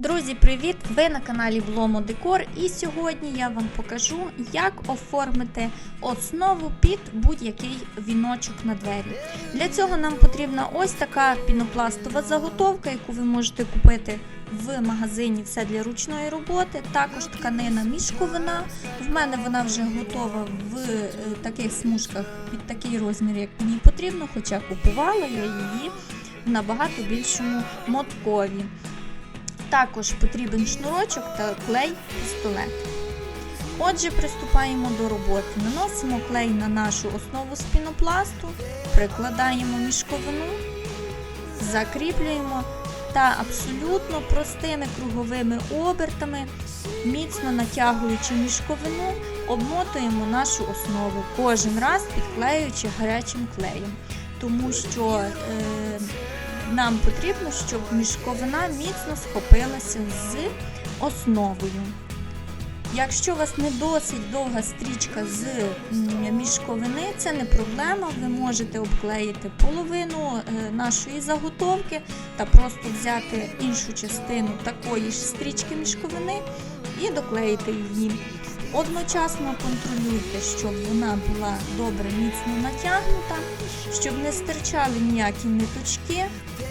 Друзі, привіт! Ви на каналі Бломо Декор і сьогодні я вам покажу, як оформити основу під будь-який віночок на двері. Для цього нам потрібна ось така пінопластова заготовка, яку ви можете купити в магазині все для ручної роботи. Також тканина мішковина. В мене вона вже готова в е, таких смужках під такий розмір, як мені потрібно, хоча купувала я її набагато більшому моткові. Також потрібен шнурочок та клей пістолет. Отже, приступаємо до роботи. Наносимо клей на нашу основу з пінопласту, прикладаємо мішковину, закріплюємо та абсолютно простими круговими обертами, міцно натягуючи мішковину, обмотуємо нашу основу, кожен раз підклеюючи гарячим клеєм. Тому що е, нам потрібно, щоб мішковина міцно схопилася з основою. Якщо у вас не досить довга стрічка з мішковини, це не проблема. Ви можете обклеїти половину е, нашої заготовки та просто взяти іншу частину такої ж стрічки мішковини і доклеїти її. Одночасно контролюйте, щоб вона була добре міцно натягнута, щоб не стирчали ніякі ниточки.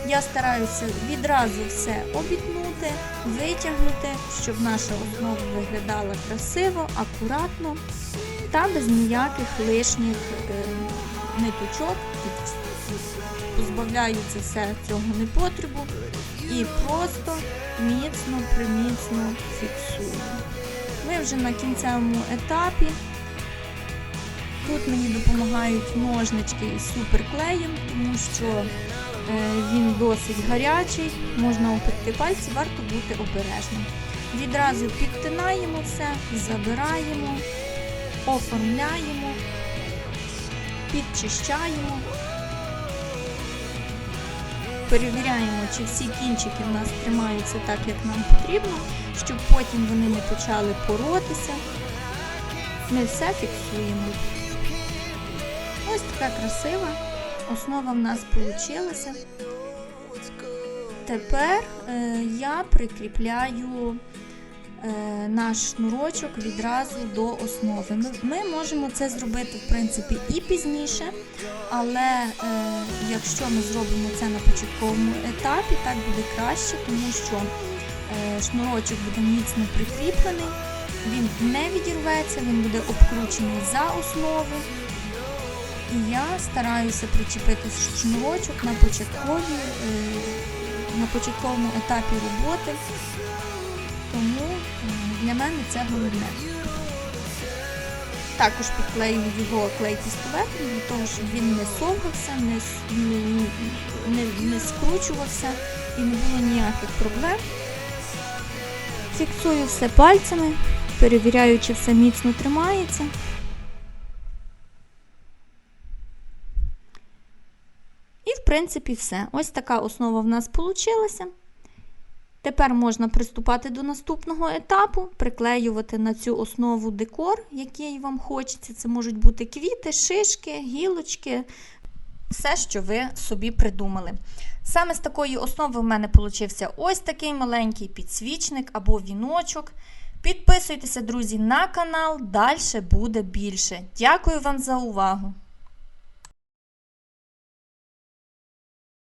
Я стараюся відразу все обітнути, витягнути, щоб наша основа виглядала красиво, акуратно та без ніяких лишніх е, ниточок. Позбавляються все цього непотребу і просто міцно, приміцно фіксую. Ми вже на кінцевому етапі. Тут мені допомагають ножнички із суперклеєм, тому що він досить гарячий, можна опекти пальці, варто бути обережним. Відразу підтинаємо все, забираємо, оформляємо, підчищаємо. Перевіряємо, чи всі кінчики в нас тримаються так, як нам потрібно, щоб потім вони не почали поротися. Ми все фіксуємо. Ось така красива основа в нас вийшла. Тепер е, я прикріпляю е, наш шнурочок відразу до основи. Ми, можемо це зробити, в принципі, і пізніше, але е, якщо ми зробимо це на початковому етапі, так буде краще, тому що шнурочок буде міцно прикріплений, він не відірветься, він буде обкручений за основу. І я стараюся причепити шнурочок на початкові, е, на початковому етапі роботи, тому е, для мене це головне. Також підклею його клей пістолетом для того, щоб він не совгався, не, не, не, не скручувався і не було ніяких проблем. Фіксую все пальцями, перевіряю, чи все міцно тримається. І, в принципі, все. Ось така основа в нас вийшла. Тепер можна приступати до наступного етапу, приклеювати на цю основу декор, який вам хочеться. Це можуть бути квіти, шишки, гілочки, все, що ви собі придумали. Саме з такої основи в мене получився ось такий маленький підсвічник або віночок. Підписуйтеся, друзі, на канал, далі буде більше. Дякую вам за увагу!